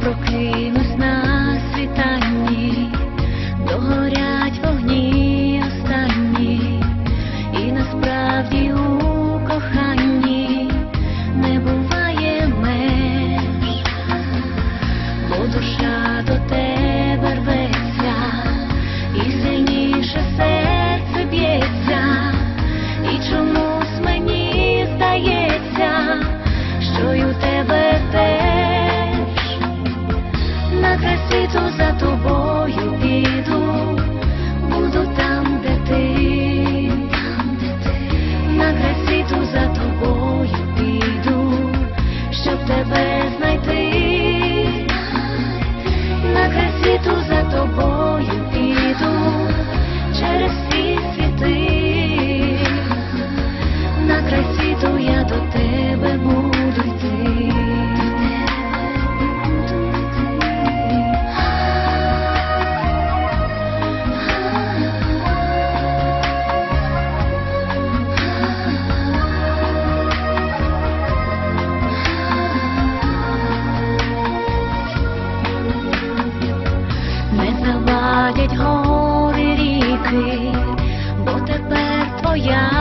прокинусь на світанні, догорять вогні останні, і насправді у коханні не буває меж, бо душа до тебе. Tito's at the гладять гори ріки, бо тепер твоя.